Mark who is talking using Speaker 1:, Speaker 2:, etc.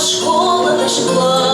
Speaker 1: школа, наш клас,